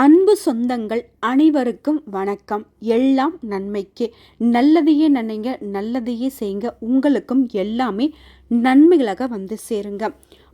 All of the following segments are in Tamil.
அன்பு சொந்தங்கள் அனைவருக்கும் வணக்கம். எல்லாம் நன்மைக்கே. நல்லதையே நினைங்க நல்லதையே செய்யுங்க. உங்களுக்கும் எல்லாமே நன்மைகளாக வந்து சேருங்க.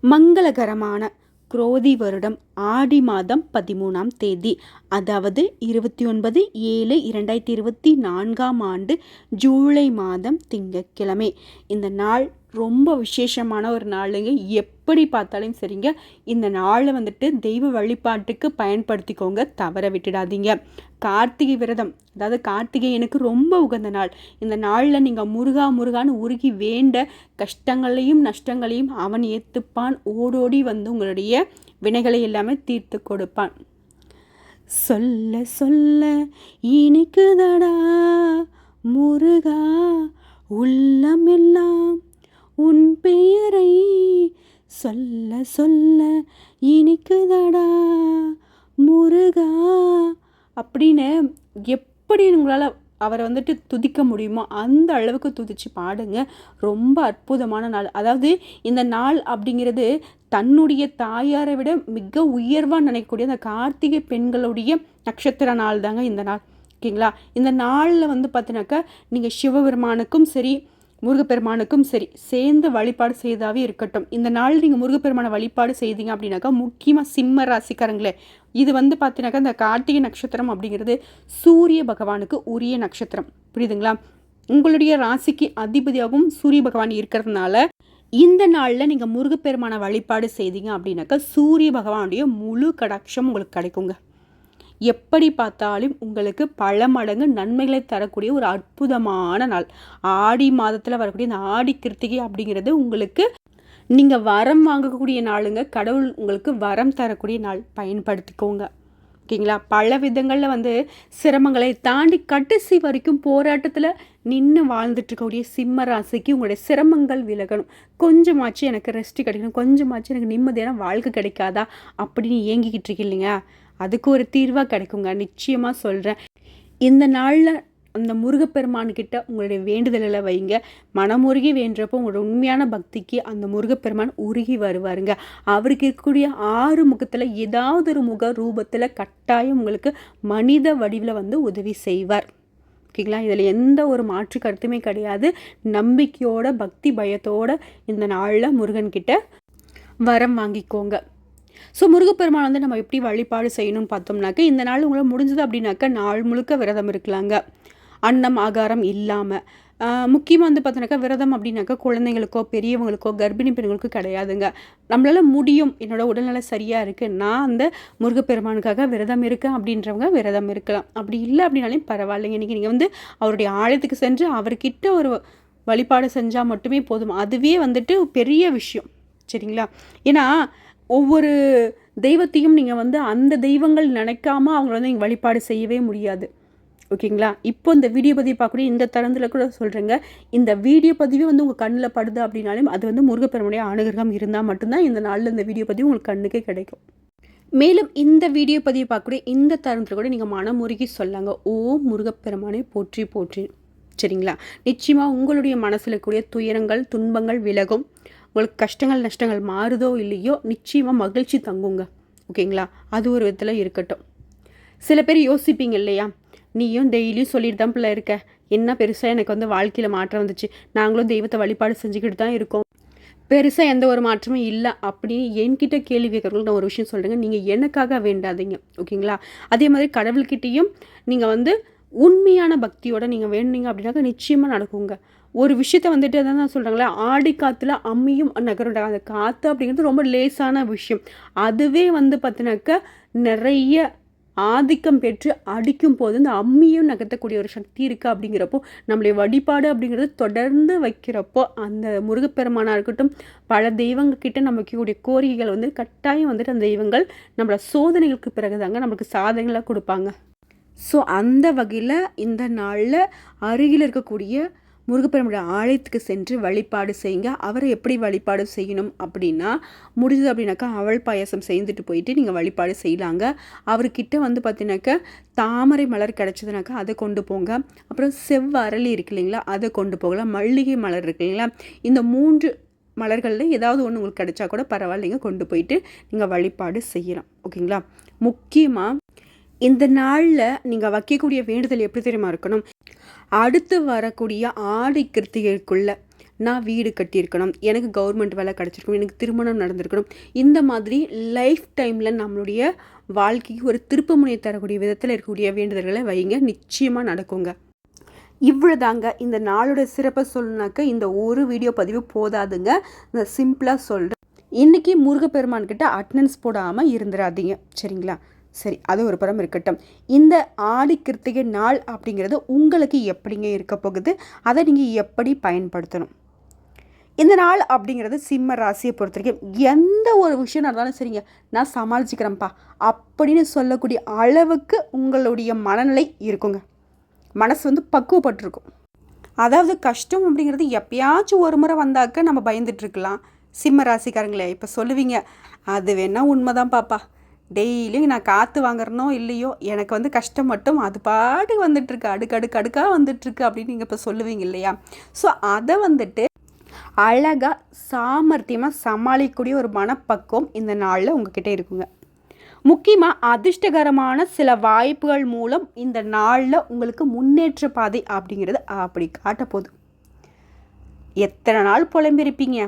மங்களகரமான குரோதி வருடம் ஆடி மாதம் பதிமூணாம் தேதி அதாவது இருபத்தி ஒன்பது ஏழு இரண்டாயிரத்தி இருபத்தி நான்காம் ஆண்டு ஜூலை மாதம் திங்கட்கிழமை. இந்த நாள் ரொம்ப விசேஷமான ஒரு நாளுங்க. எப்படி பார்த்தாலும் சரிங்க. இந்த நாளை வந்துட்டு தெய்வ வழிபாட்டுக்கு பயன்படுத்திக்கோங்க. தவற விட்டுடாதீங்க. கார்த்திகை விரதம் அதாவது கார்த்திகை எனக்கு ரொம்ப உகந்த நாள். இந்த நாளில் நீங்கள் முருகா முருகான்னு உருகி வேண்ட கஷ்டங்களையும் நஷ்டங்களையும் அவன் ஏற்றுப்பான் ஓடோடி வந்து உங்களுடைய வினைகளை எல்லாமே தீர்த்து கொடுப்பான். சொல்ல சொல்ல இனிக்குதடா முருகா உள்ளமெல்லாம் உன் பெயரை சொல்ல சொல்ல இனிக்குதடா முருகா அப்படின்னு எப்படி உங்களால் அவரை வந்துட்டு துதிக்க முடியுமோ அந்த அளவுக்கு துதிச்சு பாடுங்க. ரொம்ப அற்புதமான நாள். அதாவது இந்த நாள் அப்படிங்கிறது தன்னுடைய தாயாரை விட மிக உயர்வாக நினைக்கக்கூடிய அந்த கார்த்திகை பெண்களுடைய நட்சத்திர நாள் தாங்க இந்த நாள். ஓகேங்களா? இந்த நாளில் வந்து பார்த்தினாக்கா நீங்கள் சிவபெருமானுக்கும் சரி முருகப்பெருமானுக்கும் சரி சேர்ந்து வழிபாடு செய்தாவே இருக்கட்டும். இந்த நாள் நீங்கள் முருகப்பெருமான வழிபாடு செய்தீங்க அப்படின்னாக்கா முக்கியமாக சிம்ம ராசிக்காரங்களே இது வந்து பார்த்தீங்கன்னாக்கா இந்த கார்த்திகை நட்சத்திரம் அப்படிங்கிறது சூரிய பகவானுக்கு உரிய நட்சத்திரம். புரியுதுங்களா? உங்களுடைய ராசிக்கு அதிபதியாகவும் சூரிய பகவான் இருக்கிறதுனால இந்த நாளில் நீங்கள் முருகப்பெருமான வழிபாடு செய்தீங்க அப்படின்னாக்கா சூரிய பகவானுடைய முழு கடாட்சம் உங்களுக்கு கிடைக்குங்க. எப்படி பார்த்தாலும் உங்களுக்கு பல மடங்கு நன்மைகளை தரக்கூடிய ஒரு அற்புதமான நாள். ஆடி மாதத்தில் வரக்கூடிய இந்த ஆடி கிருத்திகை அப்படிங்கிறது உங்களுக்கு நீங்கள் வரம் வாங்கக்கூடிய நாளுங்க. கடவுள் உங்களுக்கு வரம் தரக்கூடிய நாள். பயன்படுத்திக்கோங்க. ஓகேங்களா? பல விதங்களில் வந்து சிரமங்களை தாண்டி கடைசி வரைக்கும் போராட்டத்தில் நின்று வாழ்ந்துட்டுருக்கக்கூடிய சிம்ம ராசிக்கு உங்களுடைய சிரமங்கள் விலகணும். கொஞ்சமாச்சு எனக்கு ரெஸ்ட் கிடைக்கணும். கொஞ்சமாச்சு எனக்கு நிம்மதியான வாழ்க்கை கிடைக்காதா? அப்படின்னு ஏங்கிக்கிட்டு இருக்கீங்க அதுக்கு ஒரு தீர்வாக கிடைக்குங்க. நிச்சயமாக சொல்கிறேன் இந்த நாளில் அந்த முருகப்பெருமான்கிட்ட உங்களுடைய வேண்டுதலில் வைங்க. மனமுருகி வேண்டுறப்போ உங்களோட உண்மையான பக்திக்கு அந்த முருகப்பெருமான் உருகி வருவாருங்க. அவருக்கு இருக்கக்கூடிய ஆறு முகத்தில் ஏதாவது ஒரு முக ரூபத்தில் கட்டாயம் உங்களுக்கு மனித வடிவில் வந்து உதவி செய்வார். ஓகேங்களா? இதில் எந்த ஒரு மாற்று கருத்துமே கிடையாது. நம்பிக்கையோட பக்தி பயத்தோட இந்த நாளில் முருகன்கிட்ட வரம் வாங்கிக்கோங்க. ஸோ முருகப்பெருமான் வந்து நம்ம எப்படி வழிபாடு செய்யணும்னு பார்த்தோம்னாக்க இந்த நாள் உங்களை முடிஞ்சது அப்படின்னாக்க நாள் முழுக்க விரதம் இருக்கலாங்க. அன்னம் ஆகாரம் இல்லாமல் முக்கியமாக வந்து பார்த்தோன்னாக்கா விரதம் அப்படின்னாக்கா குழந்தைங்களுக்கோ பெரியவங்களுக்கோ கர்ப்பிணி பெண்களுக்கோ கிடையாதுங்க. நம்மளால் முடியும். என்னோடய உடல்நிலை சரியாக இருக்குது நான் அந்த முருகப்பெருமானுக்காக விரதம் இருக்கேன் அப்படின்றவங்க விரதம் இருக்கலாம். அப்படி இல்லை அப்படின்னாலும் பரவாயில்லைங்க. இன்றைக்கி நீங்கள் வந்து அவருடைய ஆழத்துக்கு சென்று அவர்கிட்ட ஒரு வழிபாடு செஞ்சால் மட்டுமே போதும். அதுவே வந்துட்டு பெரிய விஷயம். சரிங்களா? ஏன்னா ஒவ்வொரு தெய்வத்தையும் நீங்கள் வந்து அந்த தெய்வங்கள் நினைக்காம அவங்கள வந்து நீங்கள் வழிபாடு செய்யவே முடியாது. ஓகேங்களா? இப்போ இந்த வீடியோ பதிவு பார்க்கக்கூடிய இந்த தருணத்தில் கூட சொல்கிறேங்க இந்த வீடியோ பதிவே வந்து உங்கள் கண்ணில் படுது அப்படின்னாலும் அது வந்து முருகப்பெருமனுடைய அனுகிரகம் இருந்தால் மட்டும்தான் இந்த நாளில் இந்த வீடியோ பதிவு உங்களுக்கு கண்ணுக்கே கிடைக்கும். மேலும் இந்த வீடியோ பதிவு பார்க்கக்கூடிய இந்த தருணத்தில் கூட நீங்கள் மனமுருகி சொல்லாங்க. ஓ முருகப்பெருமானை போற்றி போற்றி. சரிங்களா? நிச்சயமாக உங்களுடைய மனசில் இருக்கக்கூடிய துயரங்கள் துன்பங்கள் விலகும். உங்களுக்கு கஷ்டங்கள் நஷ்டங்கள் மாறுதோ இல்லையோ நிச்சயமாக மகிழ்ச்சி தங்குங்க. ஓகேங்களா? அது ஒரு விதத்தில் இருக்கட்டும். சில பேர் யோசிப்பீங்க இல்லையா? நீயும் டெய்லியும் சொல்லிட்டு தான் பிள்ளை இருக்க. என்ன பெருசாக எனக்கு வந்து வாழ்க்கையில் மாற்றம் வந்துச்சு. நாங்களும் தெய்வத்தை வழிபாடு செஞ்சுக்கிட்டு தான் இருக்கோம். பெருசாக எந்த ஒரு மாற்றமும் இல்லை அப்படின்னு என்கிட்ட கேள்வி கேட்குறவங்களுக்கு நான் ஒரு விஷயம் சொல்கிறேங்க நீங்கள் எனக்காக வேண்டாதீங்க. ஓகேங்களா? அதே மாதிரி கடவுள்கிட்டேயும் நீங்கள் வந்து உண்மையான பக்தியோடு நீங்கள் வேணுனீங்க அப்படின்னாக்கா நிச்சயமாக நடக்குங்க. ஒரு விஷயத்த வந்துட்டு தான் சொல்கிறாங்களே ஆடி காற்றுல அம்மியும் நகருண்டா அந்த காற்று அப்படிங்கிறது ரொம்ப லேசான விஷயம். அதுவே வந்து பார்த்தினாக்க நிறைய ஆதிக்கம் பெற்று அடிக்கும் போது இந்த அம்மியும் நகர்த்தக்கூடிய ஒரு சக்தி இருக்குது அப்படிங்கிறப்போ நம்மளுடைய வழிபாடு அப்படிங்கிறது தொடர்ந்து வைக்கிறப்போ அந்த முருகப்பெருமானாக இருக்கட்டும் பல தெய்வங்கக்கிட்ட நம்ம வைக்கக்கூடிய கோரிக்கைகள் வந்து கட்டாயம் வந்துட்டு அந்த தெய்வங்கள் நம்மளோட சோதனைகளுக்கு பிறகு தாங்க நம்மளுக்கு சாதனைகளாக கொடுப்பாங்க. ஸோ அந்த வகையில் இந்த நாளில் அருகில் இருக்கக்கூடிய முருகப்பெருமுடைய ஆலயத்துக்கு சென்று வழிபாடு செய்யுங்க. அவரை எப்படி வழிபாடு செய்யணும் அப்படின்னா முடிஞ்சது அப்படின்னாக்கா அவள் பாயசம் செய்துட்டு போயிட்டு நீங்கள் வழிபாடு செய்யலாங்க. அவர்கிட்ட வந்து பார்த்தீங்கன்னாக்கா தாமரை மலர் கிடச்சதுனாக்கா அதை கொண்டு போங்க. அப்புறம் செவ்வரளி இருக்கு இல்லைங்களா அதை கொண்டு போகலாம். மல்லிகை மலர் இருக்கு இல்லைங்களா இந்த மூன்று மலர்களில் ஏதாவது ஒன்று உங்களுக்கு கிடைச்சா கூட பரவாயில்லைங்க. கொண்டு போயிட்டு நீங்கள் வழிபாடு செய்யலாம். ஓகேங்களா? முக்கியமாக இந்த நாளில் நீங்கள் வைக்கக்கூடிய வேண்டுதல் எப்படி தெரியுமா இருக்கணும்? அடுத்து வரக்கூடிய ஆடி கிருத்திகைக்குள்ள நான் வீடு கட்டியிருக்கணும். எனக்கு கவர்மெண்ட் வேலை கிடச்சிருக்கணும். எனக்கு திருமணம் நடந்திருக்கணும். இந்த மாதிரி லைஃப் டைமில் நம்மளுடைய வாழ்க்கைக்கு ஒரு திருப்பு முனையை தரக்கூடிய விதத்தில் இருக்கக்கூடிய வேண்டுதல்களை வைங்க. நிச்சயமாக நடக்குங்க. இவ்வளோதாங்க இந்த நாளோட சிறப்பை சொல்லணுனாக்க இந்த ஒரு வீடியோ பதிவு போதாதுங்க. நான் சிம்பிளாக சொல்கிறேன் இன்றைக்கி முருகப்பெருமான்கிட்ட அட்டனன்ஸ் போடாமல் இருந்துடாதீங்க சரிங்களா? சரி அது ஒரு புறம் இருக்கட்டும். இந்த ஆடி கிருத்திகை நாள் அப்படிங்கிறது உங்களுக்கு எப்படிங்க இருக்க போகுது? அதை நீங்கள் எப்படி பயன்படுத்தணும்? இந்த நாள் அப்படிங்கிறது சிம்ம ராசியை பொறுத்த வரைக்கும் எந்த ஒரு விஷயம் நடந்தாலும் சரிங்க நான் சமாளிச்சுக்கிறேன்ப்பா அப்படின்னு சொல்லக்கூடிய அளவுக்கு உங்களுடைய மனநிலை இருக்குங்க. மனசு வந்து பக்குவப்பட்டிருக்கும். அதாவது கஷ்டம் அப்படிங்கிறது எப்பயாச்சும் ஒரு முறை வந்தாக்க நம்ம பயந்துட்டுருக்கலாம் சிம்ம ராசிக்காரங்களே இப்போ சொல்லுவீங்க அது வேணால் உண்மைதான் பாப்பா டெய்லியும் நான் காற்று வாங்குறனோ இல்லையோ எனக்கு வந்து கஷ்டம் மட்டும் அது பாட்டுக்கு வந்துட்டுருக்கு. அடுக்கு அடுக்கு அடுக்காக வந்துட்டுருக்கு அப்படின்னு நீங்கள் இப்போ சொல்லுவீங்க இல்லையா? ஸோ அதை வந்துட்டு அழகாக சாமர்த்தியமாக சமாளிக்கக்கூடிய ஒரு மனப்பக்குவம் இந்த நாளில் உங்ககிட்ட இருக்குங்க. முக்கியமாக அதிர்ஷ்டகரமான சில வாய்ப்புகள் மூலம் இந்த நாளில் உங்களுக்கு முன்னேற்ற பாதை அப்படிங்கிறது அப்படி காட்ட போகுது. எத்தனை நாள் புலம்பிருப்பீங்க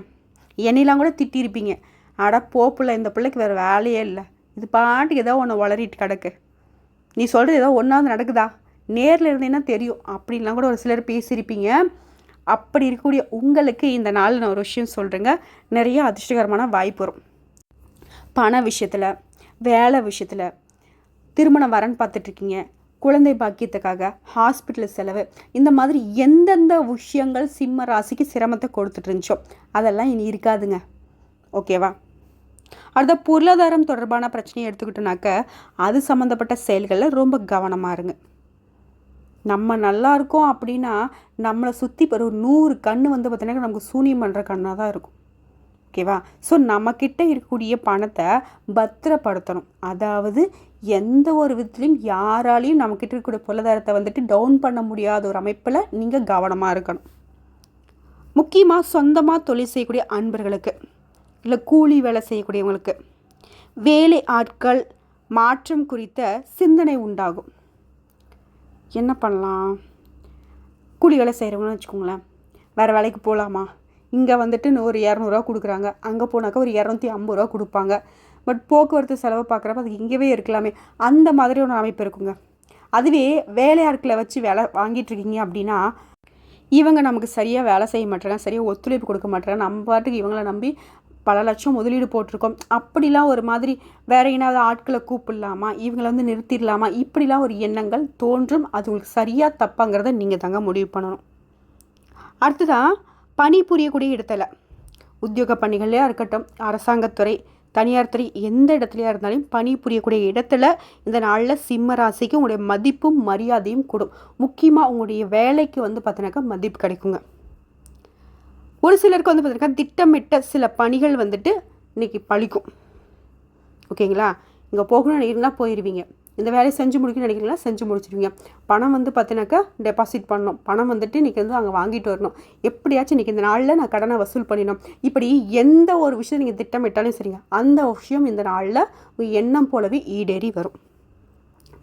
என்னையெல்லாம் கூட திட்டிருப்பீங்க. அட போப்புல இந்த பிள்ளைக்கு வேறு வேலையே இல்லை. இது பாட்டுக்கு ஏதோ ஒன்று வளரிட்டு கிடக்கு. நீ சொல்கிறது ஏதோ ஒன்றாவது நடக்குதா? நேரில் இருந்தீங்கன்னா தெரியும். அப்படின்லாம் கூட ஒரு சிலர் பேசியிருப்பீங்க. அப்படி இருக்கக்கூடிய உங்களுக்கு இந்த நாள் நான் ஒரு விஷயம் சொல்கிறேங்க நிறைய அதிர்ஷ்டகரமான வாய்ப்பு வரும். பண விஷயத்தில் வேலை விஷயத்தில் திருமணம் வரன்னு பார்த்துட்ருக்கீங்க. குழந்தை பாக்கியத்துக்காக ஹாஸ்பிட்டல் செலவு. இந்த மாதிரி எந்தெந்த விஷயங்கள் சிம்ம ராசிக்கு சிரமத்தை கொடுத்துட்டு இருந்துச்சோ அதெல்லாம் இனி இருக்காதுங்க. ஓகேவா? அடுத்த பொருளாதாரம் தொடர்பான பிரச்சனையை எடுத்துக்கிட்டோனாக்க அது சம்மந்தப்பட்ட செயல்களில் ரொம்ப கவனமாக இருங்க. நம்ம நல்லா இருக்கோம் அப்படின்னா நம்மளை சுற்றி ஒரு நூறு கண் வந்து பார்த்தீங்கன்னா நமக்கு சூனியம் பண்ணுற கண்ணாக தான் இருக்கும். ஓகேவா ஸோ நம்மக்கிட்ட இருக்கக்கூடிய பணத்தை பத்திரப்படுத்தணும். அதாவது எந்த ஒரு விதத்துலையும் யாராலையும் நம்மக்கிட்ட இருக்கக்கூடிய பொருளாதாரத்தை வந்துட்டு டவுன் பண்ண முடியாத ஒரு அமைப்பில் நீங்கள் கவனமாக இருக்கணும். முக்கியமாக சொந்தமாக தொழில் செய்யக்கூடிய அன்பர்களுக்கு. இல்லை கூலி வேலை செய்யக்கூடியவங்களுக்கு. வேலை ஆட்கள் மாற்றம் குறித்த சிந்தனை உண்டாகும். என்ன பண்ணலாம்? கூலி வேலை செய்கிறவங்கன்னு வச்சுக்கோங்களேன். வேறு வேலைக்கு போகலாமா இங்கே வந்துட்டு ஒரு இரநூறுவா கொடுக்குறாங்க. அங்கே போனாக்கா ஒரு இரநூத்தி ஐம்பது ரூபா கொடுப்பாங்க. பட் போக்குவரத்து செலவு பார்க்குறப்ப அது இங்கேவே இருக்கலாமே. அந்த மாதிரி ஒரு அமைப்பு இருக்குங்க. அதுவே வேலையாட்களை வச்சு வேலை வாங்கிட்டுருக்கீங்க அப்படின்னா இவங்க நமக்கு சரியாக வேலை செய்ய மாட்டேறாங்க சரியாக ஒத்துழைப்பு கொடுக்க மாட்டேறாங்க. நம்ம பாட்டுக்கு இவங்களை நம்பி பல லட்சம் முதலீடு போட்டிருக்கோம். அப்படிலாம் ஒரு மாதிரி வேற ஏதாவது ஆட்களை கூப்பிடலாமா? இவங்களை வந்து நிறுத்திடலாமா? இப்படிலாம் ஒரு எண்ணங்கள் தோன்றும். அது உங்களுக்கு சரியாக தப்பாங்கிறத நீங்கள் தாங்க முடிவு பண்ணணும். அடுத்ததான் பணி புரியக்கூடிய இடத்துல. உத்தியோக பணிகள்லையாக இருக்கட்டும் அரசாங்கத்துறை தனியார் துறை எந்த இடத்துலையா இருந்தாலும் பணி புரியக்கூடிய இடத்துல இந்த நாளில் சிம்ம ராசிக்கு உங்களுடைய மதிப்பும் மரியாதையும் கூடும். முக்கியமாக உங்களுடைய வேலைக்கு வந்து பார்த்தீங்கன்னாக்கா மதிப்பு கிடைக்குங்க. ஒரு சிலருக்கு வந்து பார்த்திங்கன்னா திட்டமிட்ட சில பணிகள் வந்துட்டு இன்றைக்கி பழிக்கும். ஓகேங்களா? இங்கே போகணும்னு இருந்தால் போயிடுவீங்க இந்த வேலையை செஞ்சு முடிக்கணும்னு நினைக்கிறீங்களா செஞ்சு முடிச்சிருவீங்க. பணம் வந்து பார்த்தினாக்கா டெபாசிட் பண்ணணும். பணம் வந்துட்டு இன்றைக்கி வந்து அங்கே வாங்கிட்டு வரணும். எப்படியாச்சும் இன்றைக்கி இந்த நாளில் நான் கடனை வசூல் பண்ணிடணும். இப்படி எந்த ஒரு விஷயம் நீங்கள் திட்டமிட்டாலும் சரிங்க. அந்த விஷயம் இந்த நாளில் உங்கள் எண்ணம் போலவே ஈடேறி வரும்.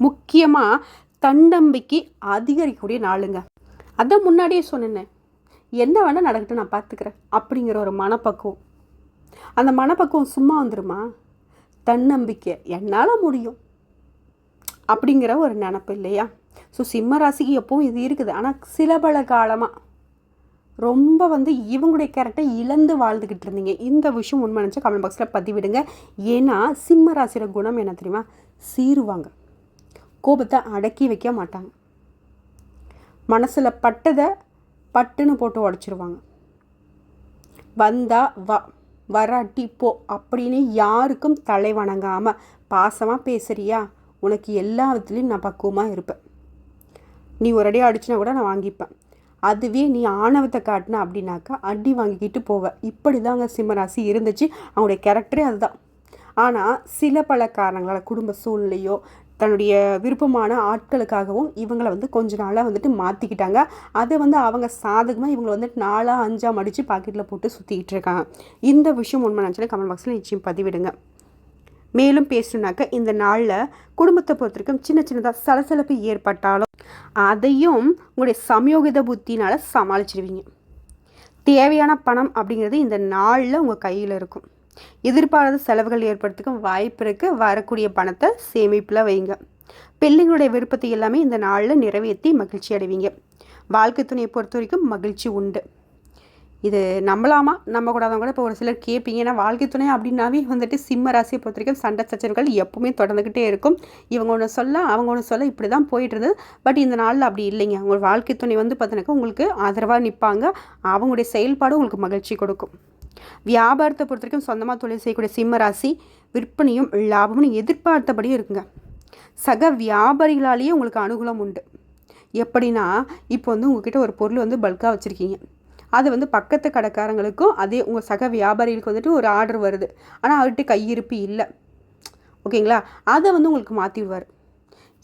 முக்கியமாக தன்னம்பிக்கை அதிகரிக்கக்கூடிய நாளுங்க. அதான் முன்னாடியே சொன்னேன். என்ன வேணால் நடக்கட்டும் நான் பார்த்துக்கிறேன் அப்படிங்கிற ஒரு மனப்பக்குவம். அந்த மனப்பக்குவம் சும்மா வந்துடுமா தன்னம்பிக்கை என்னால் முடியும் அப்படிங்கிற ஒரு நினப்பு இல்லையா? ஸோ சிம்ம ராசிக்கு எப்பவும் இது இருக்குது. ஆனால் சில பல காலமாக ரொம்ப வந்து இவங்களுடைய கேரக்டரை இழந்து வாழ்ந்துக்கிட்டு இருந்தீங்க. இந்த விஷயம் உண்மை நினச்சா கமெண்ட் பாக்ஸில் பதிவிடுங்க. ஏன்னா சிம்ம ராசியோட குணம் என்ன தெரியுமா? சீருவாங்க. கோபத்தை அடக்கி வைக்க மாட்டாங்க. மனசில் பட்டதை பட்டுன்னு போட்டு உடச்சிருவாங்க. வந்தா வா வராட்டி போ அப்படின்னு யாருக்கும் தலை வணங்காமல் பாசமாக பேசுகிறியா உனக்கு எல்லா விதத்துலேயும் நான் பக்குவமாக இருப்பேன். நீ ஒரு அடி அடிச்சுனா கூட நான் வாங்கிப்பேன். அதுவே நீ ஆணவத்தை காட்டின அப்படின்னாக்கா அடி வாங்கிக்கிட்டு போவேன் இப்படி தாங்க சிம்மராசி இருந்துச்சு. அவங்களுடைய கேரக்டரே அதுதான். ஆனால் சில பல காரணங்களால் குடும்ப சூழ்நிலையோ தன்னுடைய விருப்பமான ஆட்களுக்காகவும் இவங்களை வந்து கொஞ்ச நாளாக வந்துட்டு மாற்றிக்கிட்டாங்க அதை வந்து அவங்க சாதகமாக இவங்களை வந்துட்டு நாலாக அஞ்சாக மடித்து பாக்கெட்டில் போட்டு சுற்றிக்கிட்டு இருக்காங்க. இந்த விஷயம் உண்மை நினச்சாலே கமெண்ட் பாக்ஸில் நிச்சயம் பதிவிடுங்க. மேலும் பேசணுனாக்க இந்த நாளில் குடும்பத்தை பொறுத்த வரைக்கும் சின்ன சின்னதாக சலசலப்பு ஏற்பட்டாலும் அதையும் உங்களுடைய சமயோகித புத்தினால் சமாளிச்சிடுவீங்க தேவையான பணம் அப்படிங்கிறது இந்த நாளில் உங்கள் கையில் இருக்கும். எதிர்பாராத செலவுகள் ஏற்படுறதுக்கும் வாய்ப்பு இருக்குது வரக்கூடிய பணத்தை சேமிப்பில் வைங்க. பிள்ளைங்களுடைய விருப்பத்தை எல்லாமே இந்த நாளில் நிறைவேற்றி மகிழ்ச்சி அடைவீங்க. வாழ்க்கை துணையை பொறுத்த வரைக்கும் மகிழ்ச்சி உண்டு. இது நம்பலாமா? நம்ம கூடாதவங்க கூட இப்போ ஒரு சிலர் கேட்பீங்க. ஏன்னா வாழ்க்கை துணை அப்படின்னாவே வந்துட்டு சிம்ம ராசியை பொறுத்த வரைக்கும் சண்டை சச்சரவுகள் எப்பவுமே தொடர்ந்துக்கிட்டே இருக்கும். இவங்க ஒன்று சொல்ல அவங்க ஒன்று சொல்ல இப்படி தான் போயிட்டு இருந்தது. பட் இந்த நாளில் அப்படி இல்லைங்க. உங்கள் வாழ்க்கை துணை வந்து பார்த்தீங்கன்னாக்கா உங்களுக்கு ஆதரவாக நிற்பாங்க அவங்களுடைய செயல்பாடு உங்களுக்கு மகிழ்ச்சி கொடுக்கும். வியாபாரத்தை பொறுத்த வரைக்கும் சொந்தமாக தொழில் செய்யக்கூடிய சிம்ம ராசி விற்பனையும் லாபமும் எதிர்பார்த்தபடியும் இருக்குங்க. சக வியாபாரிகளாலேயே உங்களுக்கு அனுகூலம் உண்டு. எப்படின்னா இப்போ வந்து உங்ககிட்ட ஒரு பொருள் வந்து பல்காக வச்சுருக்கீங்க. அது வந்து பக்கத்து கடைக்காரங்களுக்கும் அதே உங்கள் சக வியாபாரிகளுக்கு வந்துட்டு ஒரு ஆர்டர் வருது. ஆனால் அவர்கிட்ட கையிருப்பு இல்லை. ஓகேங்களா? அதை வந்து உங்களுக்கு மாற்றி விடுவார்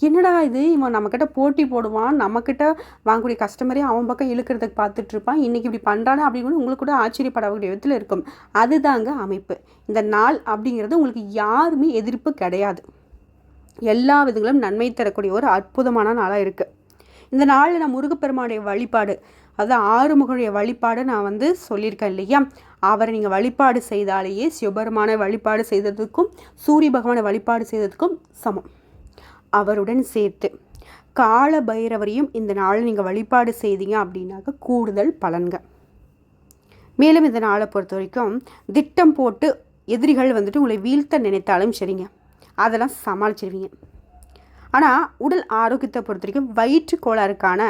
என்னடா இது? இவன் நம்மக்கிட்ட போட்டி போடுவான் நம்மக்கிட்ட வாங்கக்கூடிய கஸ்டமரே அவன் பக்கம் இழுக்கிறதுக்கு பார்த்துட்ருப்பான் இன்றைக்கி இப்படி பண்ணுறானே அப்படின்னு உங்களுக்கு கூட ஆச்சரியப்படக்கூடிய விதத்தில் இருக்கும். அதுதாங்க அமைப்பு. இந்த நாள் அப்படிங்கிறது உங்களுக்கு யாருமே எதிர்ப்பு கிடையாது. எல்லா விதங்களும் நன்மை தரக்கூடிய ஒரு அற்புதமான நாளாக இருக்குது இந்த நாளில் நான் முருகப்பெருமானுடைய வழிபாடு அதாவது ஆறுமுகனுடைய வழிபாடு நான் வந்து சொல்லியிருக்கேன் இல்லையா? அவரை நீங்கள் வழிபாடு செய்தாலேயே சிவபெருமான வழிபாடு செய்ததுக்கும் சூரிய பகவானை வழிபாடு செய்ததுக்கும் சமம். அவருடன் சேர்த்து. கால பைரவரையும் இந்த நாளை நீங்கள் வழிபாடு செய்தீங்க அப்படின்னாக்க கூடுதல் பலன்க. மேலும் இந்த நாளை பொறுத்த வரைக்கும் திட்டம் போட்டு எதிரிகள் வந்துட்டு உங்களை வீழ்த்த நினைத்தாலும் சரிங்க. அதெல்லாம் சமாளிச்சிருவீங்க. ஆனால் உடல் ஆரோக்கியத்தை பொறுத்த வரைக்கும் வயிற்று கோளாறுக்கான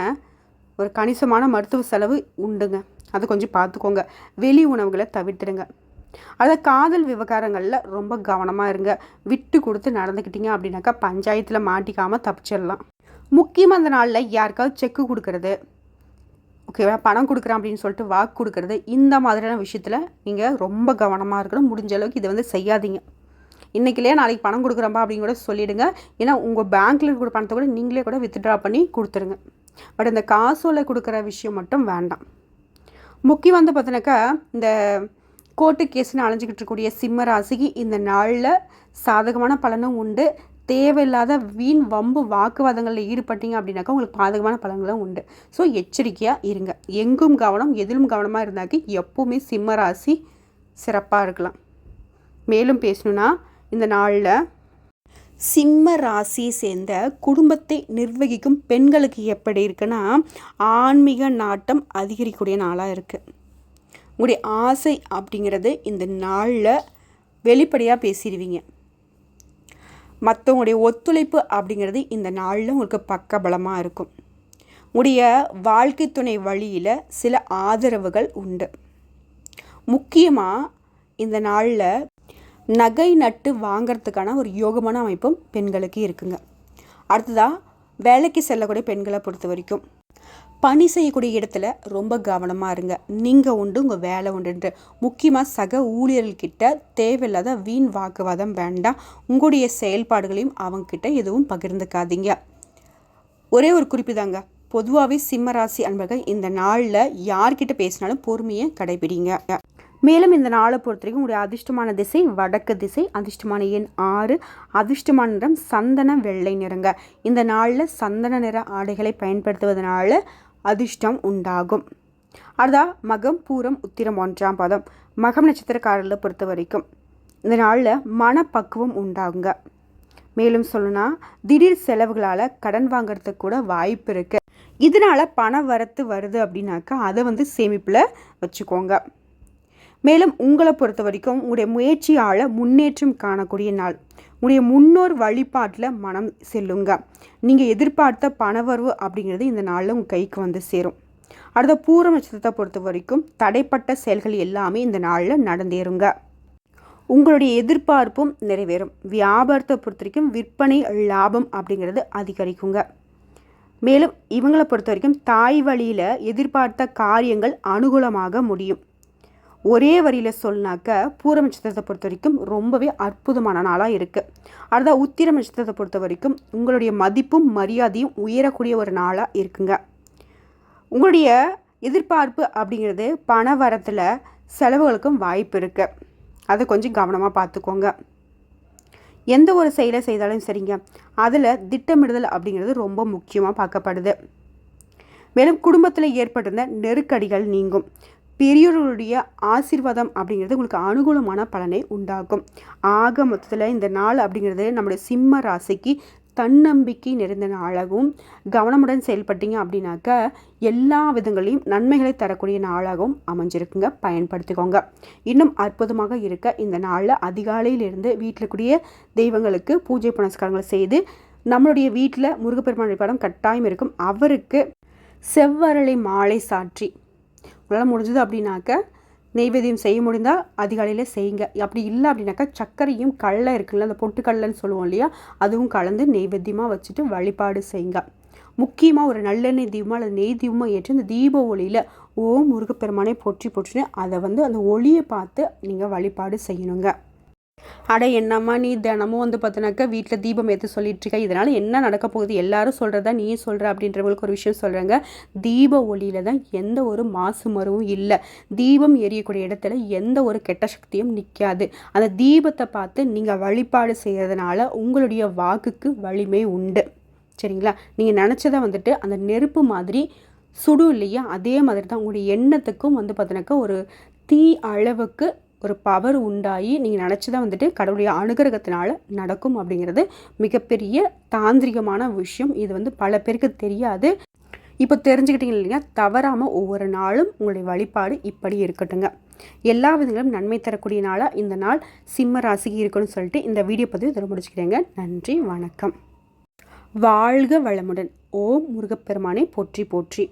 ஒரு கணிசமான மருத்துவ செலவு உண்டுங்க. அது கொஞ்சம் பார்த்துக்கோங்க. வெளி உணவுகளை தவிர்த்துடுங்க. அதை காதல் விவகாரங்களில் ரொம்ப கவனமாக இருங்க. விட்டு கொடுத்து நடந்துக்கிட்டீங்க அப்படின்னாக்கா பஞ்சாயத்தில் மாட்டிக்காமல் தப்பிச்சிடலாம் முக்கியமாக அந்த நாளில் யாருக்காவது செக்கு கொடுக்கறது. ஓகேவா பணம் கொடுக்குறேன் அப்படின்னு சொல்லிட்டு வாக்கு கொடுக்கறது. இந்த மாதிரியான விஷயத்தில் நீங்கள் ரொம்ப கவனமாக இருக்கணும். முடிஞ்ச அளவுக்கு இதை வந்து செய்யாதீங்க. இன்றைக்கிலே நாளைக்கு பணம் கொடுக்குறப்பா அப்படின்னு கூட சொல்லிவிடுங்க ஏன்னா உங்கள் பேங்க்கில் இருக்கிற பணத்தை கூட நீங்களே கூட வித்ட்ரா பண்ணி கொடுத்துருங்க. பட் இந்த காசோலை கொடுக்குற விஷயம் மட்டும் வேண்டாம். முக்கியம் வந்து பார்த்தினாக்கா இந்த கோர்ட்டு கேஸ்னு அலைஞ்சிக்கிட்டு இருக்கக்கூடிய சிம்ம ராசிக்கு இந்த நாளில் சாதகமான பலனும் உண்டு. தேவையில்லாத வீண் வம்பு வாக்குவாதங்களில் ஈடுபட்டீங்க அப்படின்னாக்கா உங்களுக்கு பாதகமான பலன்களும் உண்டு. ஸோ எச்சரிக்கையாக இருங்க. எங்கும் கவனம் எதிலும் கவனமாக இருந்தாக்கி எப்போவுமே சிம்ம ராசி சிறப்பாக இருக்கலாம். மேலும் பேசணுன்னா இந்த நாளில் சிம்ம ராசியை சேர்ந்த குடும்பத்தை நிர்வகிக்கும் பெண்களுக்கு எப்படி இருக்குன்னா ஆன்மீக நாட்டம் அதிகரிக்கக்கூடிய நாளாக இருக்குது உங்களுடைய ஆசை அப்படிங்கிறது இந்த நாளில் வெளிப்படையாக பேசிடுவீங்க. மற்றவங்களுடைய ஒத்துழைப்பு அப்படிங்கிறது இந்த நாளில் உங்களுக்கு பக்க பலமாக இருக்கும். உடைய வாழ்க்கை துணை வழியில் சில ஆதரவுகள் உண்டு. முக்கியமாக இந்த நாளில் நகை நட்டு வாங்கிறதுக்கான ஒரு யோகமான அமைப்பும் பெண்களுக்கு இருக்குங்க. அடுத்ததாக வேலைக்கு செல்லக்கூடிய பெண்களை பொறுத்த வரைக்கும் பணி செய்யக்கூடிய இடத்துல ரொம்ப கவனமாக இருங்க. நீங்கள் உண்டு உங்கள் வேலை உண்டுன்ற முக்கியமாக சக ஊழியர்கள்கிட்ட தேவையில்லாத வீண் வாக்குவாதம் வேண்டாம். உங்களுடைய செயல்பாடுகளையும் அவங்கக்கிட்ட எதுவும் பகிர்ந்துக்காதீங்க. ஒரே ஒரு குறிப்பு தாங்க. பொதுவாகவே சிம்மராசி அன்பர்கள் இந்த நாளில் யார்கிட்ட பேசினாலும் பொறுமையை கடைபிடிங்க. மேலும் இந்த நாளை பொறுத்த வரைக்கும் உங்களுடைய அதிர்ஷ்டமான திசை வடக்கு திசை அதிர்ஷ்டமான எண் ஆறு. அதிர்ஷ்டமான நிறம் சந்தன வெள்ளை நிறங்க. இந்த நாளில் சந்தன நிற ஆடைகளை பயன்படுத்துவதனால அதிர்ஷ்டம் உண்டாகும். அடுத்தா மகம் பூரம் உத்திரம் ஒன்றாம் பதம். மகம் நட்சத்திரக்காரர்களை பொறுத்த வரைக்கும் இந்த நாளில் மனப்பக்குவம் உண்டாகுங்க. மேலும் சொல்லணும்னா திடீர் செலவுகளால் கடன் வாங்கிறதுக்கு கூட வாய்ப்பு இருக்குது இதனால் பண வரத்து வருது அப்படின்னாக்கா அதை வந்து சேமிப்பில் வச்சுக்கோங்க. மேலும் உங்களை பொறுத்த வரைக்கும் உங்களுடைய முயற்சியால் முன்னேற்றம் காணக்கூடிய நாள். உங்களுடைய முன்னோர் வழிபாட்டில் மனம் செல்லுங்க. நீங்கள் எதிர்பார்த்த பணவரவு அப்படிங்கிறது இந்த நாளில் உங்கள் கைக்கு வந்து சேரும். அடுத்த பூர நட்சத்திரத்தை பொறுத்த வரைக்கும் தடைப்பட்ட செயல்கள் எல்லாமே இந்த நாளில் நடந்தேறுங்க. உங்களுடைய எதிர்பார்ப்பும் நிறைவேறும். வியாபாரத்தை பொறுத்த வரைக்கும் விற்பனை லாபம் அப்படிங்கிறது அதிகரிக்குங்க. மேலும் இவங்களை பொறுத்த வரைக்கும் தாய் வழியில் எதிர்பார்த்த காரியங்கள் அனுகூலமாக முடியும். ஒரே வரியில் சொல்லினாக்க பூர நட்சத்திரத்தை பொறுத்த வரைக்கும் ரொம்பவே அற்புதமான நாளாக இருக்குது அடுத்த உத்திர நட்சத்திரத்தை பொறுத்த வரைக்கும் உங்களுடைய மதிப்பும் மரியாதையும் உயரக்கூடிய ஒரு நாளாக இருக்குங்க. உங்களுடைய எதிர்பார்ப்பு அப்படிங்கிறது பண வரத்தில் செலவுகளுக்கும் வாய்ப்பு இருக்குது அதை கொஞ்சம் கவனமாக பார்த்துக்கோங்க எந்த ஒரு செயலை செய்தாலும் சரிங்க. அதில் திட்டமிடுதல் அப்படிங்கிறது ரொம்ப முக்கியமாக பார்க்கப்படுது. மேலும் குடும்பத்தில் ஏற்பட்டிருந்த நெருக்கடிகள் நீங்கும். பெரியோர்களுடைய ஆசீர்வாதம் அப்படிங்கிறது உங்களுக்கு அனுகூலமான பலனை உண்டாகும் ஆக மொத்தத்தில் இந்த நாள் அப்படிங்கிறது நம்முடைய சிம்ம ராசிக்கு தன்னம்பிக்கை நிறைந்த நாளாகவும் கவனமுடன் செயல்பட்டீங்க அப்படின்னாக்க எல்லா விதங்களையும் நன்மைகளை தரக்கூடிய நாளாகவும் அமைஞ்சிருக்குங்க. பயன்படுத்திக்கோங்க. இன்னும் அற்புதமாக இருக்க இந்த நாளில் அதிகாலையிலிருந்து வீட்டில் கூடிய தெய்வங்களுக்கு பூஜை புனஸ்காரங்களை செய்து நம்மளுடைய வீட்டில் முருகப்பெருமான் படம் கட்டாயம் இருக்கும். அவருக்கு செவ்வரளை மாலை சாற்றி உங்களால் முடிஞ்சது அப்படின்னாக்க நெய்வேத்தியம் செய்ய முடிந்தால் அதிகாலையில் செய்யுங்க. அப்படி இல்லை அப்படின்னாக்கா சர்க்கரையும் கடலை இருக்குல்ல அந்த பொட்டுக்கடலைன்னு சொல்லுவோம் இல்லையா அதுவும் கலந்து நெய்வேத்தியமாக வச்சுட்டு வழிபாடு செய்யுங்க. முக்கியமாக ஒரு நல்லெண்ணெய் தீபமாக அல்லது நெய் தீபமாக ஏற்றி அந்த தீப ஒளியில் ஓம் முருகப்பெருமானை போற்றி பொற்றினு அதை வந்து அந்த ஒளியை பார்த்து நீங்கள் வழிபாடு செய்யணுங்க. அட என்னம்மா நீ தினமும் வந்து பார்த்தினாக்கா வீட்டில் தீபம் ஏற்ற சொல்லிட்டு இருக்க. இதனால் என்ன நடக்க போகுது? எல்லாரும் சொல்கிறதா நீ சொல்கிற அப்படின்றவங்களுக்கு ஒரு விஷயம் சொல்கிறாங்க தீப ஒளியில் தான் எந்த ஒரு மாசு மருவும் இல்லை. தீபம் எரியக்கூடிய இடத்துல எந்த ஒரு கெட்ட சக்தியும் நிற்காது அந்த தீபத்தை பார்த்து நீங்கள் வழிபாடு செய்கிறதுனால உங்களுடைய வாக்குக்கு வலிமை உண்டு. சரிங்களா? நீங்கள் நினச்சதை வந்துட்டு அந்த நெருப்பு மாதிரி சுடும் இல்லையா? அதே மாதிரி தான் உங்களுடைய எண்ணத்துக்கும் வந்து பார்த்தினாக்கா ஒரு தீ அளவுக்கு ஒரு பவர் உண்டாகி நீங்கள் நினச்சதான் வந்துட்டு கடவுளுடைய அனுகிரகத்தினால் நடக்கும் அப்படிங்கிறது மிகப்பெரிய தாந்திரிகமான விஷயம். இது வந்து பல பேருக்கு தெரியாது. இப்போ தெரிஞ்சுக்கிட்டீங்க இல்லையா? தவறாமல் ஒவ்வொரு நாளும் உங்களுடைய வழிபாடு இப்படி இருக்கட்டுங்க. எல்லா விதங்களும் நன்மை தரக்கூடிய நாளாக இந்த நாள் சிம்ம ராசிக்கு இருக்கணும்னு சொல்லிட்டு இந்த வீடியோ பதிவு இதில் முடிச்சுக்கிறேங்க. நன்றி வணக்கம். வாழ்க வளமுடன். ஓம் முருகப்பெருமானை போற்றி போற்றி.